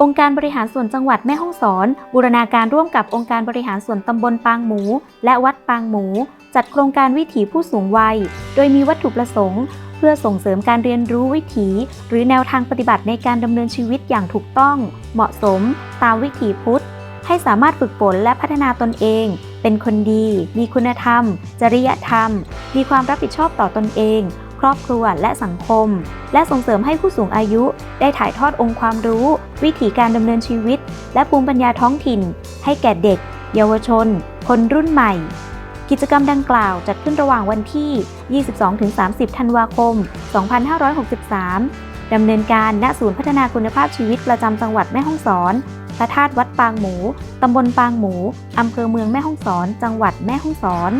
องค์การบริหารส่วนจังหวัดแม่ฮ่องสอน บูรณาการร่วมกับองค์การบริหารส่วนตำบลปางหมู และวัดปางหมู จัดโครงการวิถีผู้สูงวัย โดยมีวัตถุประสงค์ เพื่อส่งเสริมการเรียนรู้วิถี หรือแนวทางปฏิบัติในการดำเนินชีวิตอย่างถูกต้อง เหมาะสม ตามวิถีพุทธ ให้สามารถฝึกฝนและพัฒนาตนเอง เป็นคนดี มีคุณธรรม จริยธรรม มีความรับผิดชอบต่อตนเอง ครอบครัวและสังคม และส่งเสริมให้ผู้สูงอายุได้ถ่ายทอดองค์ความรู้ วิถีการดำเนินชีวิต และภูมิปัญญาท้องถิ่น ให้แก่เด็ก เยาวชน คนรุ่นใหม่ กิจกรรมดังกล่าวจัดขึ้นระหว่างวันที่ 22-30 ธันวาคม 2563 ดำเนินการณศูนย์พัฒนาคุณภาพชีวิตประจำจังหวัดแม่ฮ่องสอนพระธาตุวัดปางหมู ตำบลปางหมู อำเภอเมืองแม่ฮ่องสอน จังหวัดแม่ฮ่องสอน